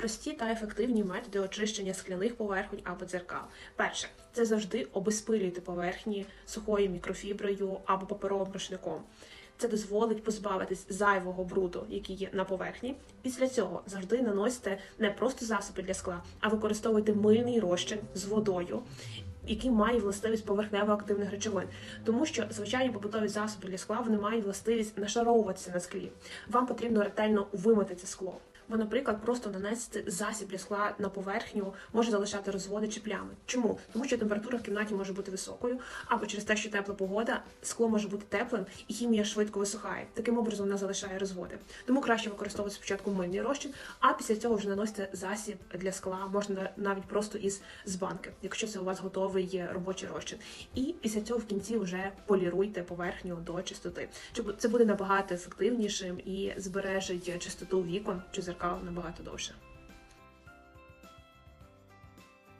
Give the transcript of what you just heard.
Прості та ефективні методи очищення скляних поверхонь або дзеркал. Перше це завжди обезпилюйте поверхні сухою мікрофіброю або паперовим рушником. Це дозволить позбавитись зайвого бруду, який є на поверхні. Після цього завжди наносите не просто засоби для скла, а використовуйте мильний розчин з водою, який має властивість поверхнево-активних речовин. Тому що звичайні побутові засоби для скла вони мають властивість нашаровуватися на склі. Вам потрібно ретельно вимити це скло. Бо, наприклад, просто нанести засіб для скла на поверхню може залишати розводи чи плями. Чому? Тому що температура в кімнаті може бути високою, або через те, що тепла погода, скло може бути теплим і хімія швидко висухає. Таким образом вона залишає розводи. Тому краще використовувати спочатку мильний розчин, а після цього вже наносити засіб для скла, можна навіть просто із з банки, якщо це у вас готовий робочий розчин. І після цього в кінці вже поліруйте поверхню до чистоти. Це буде набагато ефективнішим і збережить чистоту вікон чи зеркал набагато довше.